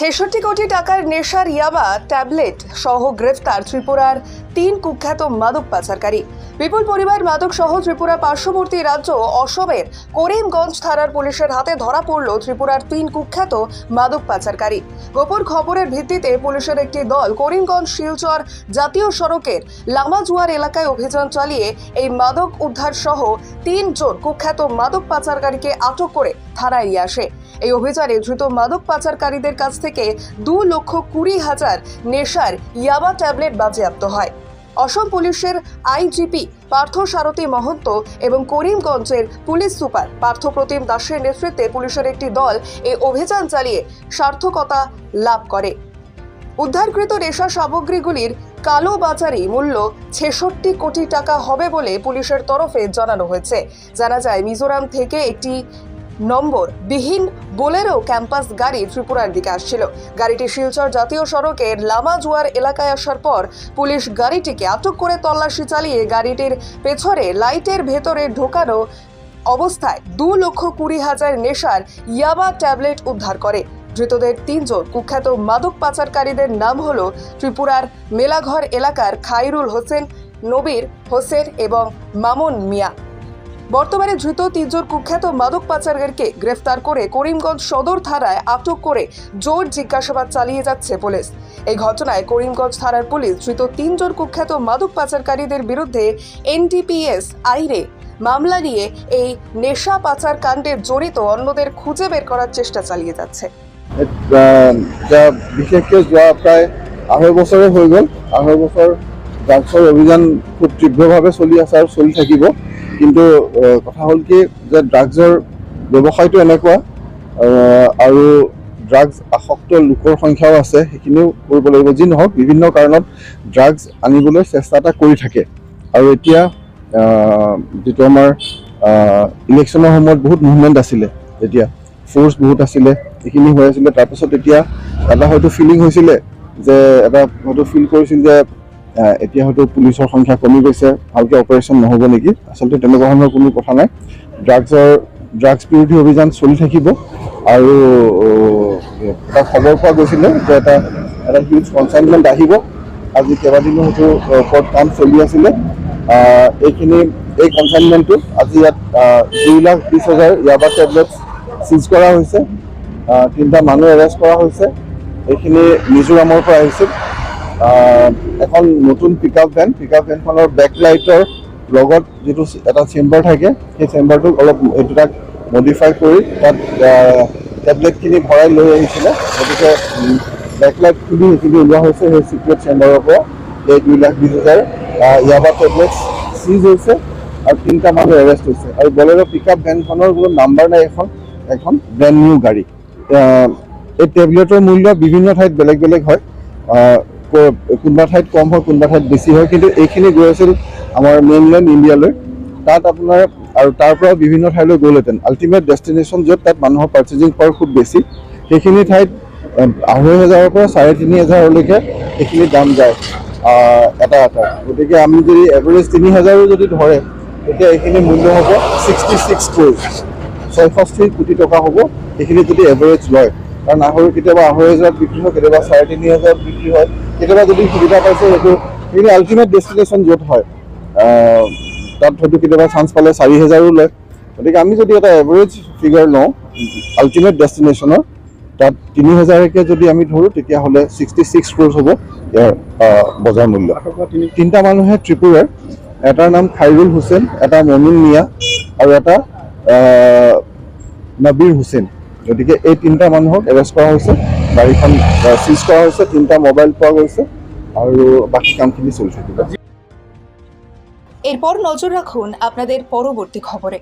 ছেষট্টি কোটি টাকার নেশার ইয়াবা, ট্যাবলেট সহ গ্রেফতার ত্রিপুরার তিন কুখ্যাত মাদক পাচারকারী। বিপুল পরিবার মাদক সহ ত্রিপুরা পার্শ্ববর্তী রাজ্য অসমের করিমগঞ্জ থানার পুলিশের হাতে ধরা পড়ল ত্রিপুরার তিন কুখ্যাত মাদক পাচারকারী। গোপন খবরের ভিত্তিতে পুলিশের একটি দল করিমগঞ্জ শিলচর জাতীয় সড়কের লামাজুয়ার এলাকায় অভিযান চালিয়ে এই মাদক উদ্ধার সহ তিনজন কুখ্যাত মাদক পাচারকারীকে আটক করে থানায় নিয়ে আসে। এই অভিযানে ধৃত মাদক পাচারকারীদের কাছ থেকে দু লক্ষ কুড়ি হাজার নেশার ইয়াবা ট্যাবলেট বাজেয়াপ্ত হয়। অসম পুলিশের আইজিপি পার্থ সারথী মহন্ত এবং করিমগঞ্জের পুলিশ সুপার পার্থপ্রতিম দাসের নেতৃত্বে পুলিশের একটি দল এই অভিযান চালিয়ে সার্থকতা লাভ করে। উদ্ধারকৃত নেশা সামগ্রীগুলির কালো বাজারি মূল্য ছেষট্টি কোটি টাকা হবে বলে পুলিশের তরফে জানানো হয়েছে। জানা যায়, মিজোরাম থেকে একটি নম্বর বিহীন বোলেরো ক্যাম্পাস গাড়ি ত্রিপুরার দিকে আসছিল। গাড়িটি শিলচর জাতীয় সড়কের লামাজুয়ার এলাকায় আসার পর পুলিশ গাড়িটিকে আটক করে তল্লাশি চালিয়ে গাড়িটির পেছনে লাইটের ভেতরে ঢোকানো অবস্থায় দু লক্ষ কুড়ি হাজার নেশার ইয়াবা ট্যাবলেট উদ্ধার করে। ধৃতদের তিনজন কুখ্যাত মাদক পাচারকারীদের নাম হল ত্রিপুরার মেলাঘর এলাকার খাইরুল হোসেন, নবীর হোসেন এবং মামুন মিয়া। বর্তমানে ধৃত তিনজন কুখ্যাত মাদক পাচারকারীকে গ্রেফতার করে করিমগঞ্জ সদর থানায় আটক করে জোর জিজ্ঞাসাবাদ চালিয়ে যাচ্ছে পুলিশ। এই ঘটনায় করিমগঞ্জ থানার পুলিশ ধৃত তিনজন কুখ্যাত মাদক পাচারকারীদের বিরুদ্ধে এনডিপিএস আইনে মামলা নিয়ে এই নেশা পাচার কাণ্ডে জড়িত অন্যদের খুঁজে বের করার চেষ্টা চালিয়ে যাচ্ছে। বিশেষকৈ যোৱা প্ৰায় আঢ়ৈ বছৰে হৈ গ'ল। অভিযান খুব তীব্ৰভাৱে চলি আছে আৰু চলি থাকিব। কিন্তু কথা হ'ল কি যে ড্ৰাগছৰ ব্যৱসায়টো এনেকুৱা আৰু ড্ৰাগছ আসক্ত লোকৰ সংখ্যাও আছে, সেইখিনিও কৰিব লাগিব। যি নহওক, বিভিন্ন কাৰণত ড্ৰাগছ আনিবলৈ চেষ্টা এটা কৰি থাকে। আৰু এতিয়া যিটো আমাৰ ইলেকশ্যনৰ সময়ত বহুত মুভমেণ্ট আছিলে তেতিয়া ফ'ৰ্চ বহুত আছিলে এইখিনি হৈ আছিলে। তাৰপিছত এতিয়া এটা হয়তো ফিলিং হৈছিলে যে, এটা হয়তো ফিল কৰিছিল যে এতিয়া হয়তো পুলিচৰ সংখ্যা কমি গৈছে ভালকৈ অপাৰেশ্যন নহ'ব নেকি? আচলতে তেনেকুৱা ধৰণৰ কোনো কথা নাই। ড্ৰাগছৰ ড্ৰাগছ বিৰোধী অভিযান চলি থাকিব আৰু এটা খবৰ পোৱা গৈছিলে যে এটা এটা হিউজ কনচাইনমেণ্ট আহিব। আজি কেইবাদিনো আহ, ওপৰত কাম চলি আছিলে। এইখিনি এই কনচাইনমেণ্টটো আজি ইয়াত দুই লাখ বিছ হাজাৰ ইয়াবা টেবলেটছ চিজ কৰা হৈছে। তিনিটা মানুহ এৰেষ্ট কৰা হৈছে। এইখিনি মিজোৰামৰ পৰা আহিছিল আহ, এখন নতুন pick up van pick up ভেনখনৰ back লাইটৰ লগত যিটো এটা চেম্বাৰ থাকে, সেই চেম্বাৰটোক অলপ এইটো তাক মডিফাই কৰি তাত টেবলেটখিনি ভৰাই লৈ আহিছিলে। গতিকে বেক লাইট খুলি সেইখিনি ওলোৱা হৈছে সেই চিক্ৰেট চেম্বাৰৰ পৰা। এই দুই লাখ বিছ হাজাৰ ইয়াবা টেবলেটছ চিজ হৈছে আৰু তিনিটা মানুহ এৰেষ্ট হৈছে। আৰু বলেৰ পিক আপ ভেনখনৰ কোনো নাম্বাৰ নাই এখন এখন ব্ৰেণ্ড নিউ গাড়ী। এই টেবলেটৰ মূল্য বিভিন্ন ঠাইত বেলেগ বেলেগ হয়। কোনোবা ঠাইত কম হয়, কোনোবা ঠাইত বেছি হয়, কিন্তু এইখিনি গৈ আছিল আমাৰ মেইনলেণ্ড ইণ্ডিয়ালৈ তাত আপোনাৰ, আৰু তাৰ পৰা বিভিন্ন ঠাইলৈ গ'লহেঁতেন। আল্টিমেট ডেষ্টিনেশ্যন য'ত তাত মানুহৰ পাৰ্চেজিং পাৱাৰ খুব বেছি। সেইখিনি ঠাইত আঢ়ৈ হাজাৰৰ পৰা চাৰে তিনি হাজাৰলৈকে এইখিনি দাম যায় এটা এটা গতিকে আমি যদি এভাৰেজ তিনি হাজাৰো যদি ধৰে, তেতিয়া এইখিনি মূল্য হ'ব ছিক্সটি ছিক্স ক্ৰ'ৰ ছয়ষষ্ঠি কোটি টকা হ'ব এইখিনি যদি এভাৰেজ লয়। কাৰণ আঢ়ৈ, কেতিয়াবা আঢ়ৈ হাজাৰত বিক্ৰী হয়, কেতিয়াবা চাৰে তিনি হাজাৰত বিক্ৰী হয়। কেতিয়াবা যদি সুবিধা পাইছে সেইটো সেইখিনি আল্টিমেট ডেষ্টিনেশ্যন য'ত হয় তাত হয়তো কেতিয়াবা চান্স পালে চাৰি হাজাৰো লয়। গতিকে আমি যদি এটা এভাৰেজ ফিগাৰ লওঁ আল্টিমেট ডেষ্টিনেশ্যনৰ তাত তিনি হাজাৰকৈ যদি আমি ধৰোঁ, তেতিয়াহ'লে ছিক্সটি ছিক্স ক্ৰ'ৰ্ছ হ'ব ইয়াৰ বজাৰ মূল্য। তিনিটা মানুহে ত্ৰিপুৰাৰ এটাৰ নাম খাইৰুল হুছেইন, এটা মমিন মিয়া আৰু এটা নবীৰ হুছেইন। গতিকে এই তিনিটা মানুহক এৰেষ্ট কৰা হৈছে। গাড়ীখন চিজ কৰা হৈছে, তিনিটা মোবাইল পোৱা গৈছে, আৰু বাকী কামখিনি চলি এরপর নজর রাখুন আপনাদের পরবর্তী খবরে।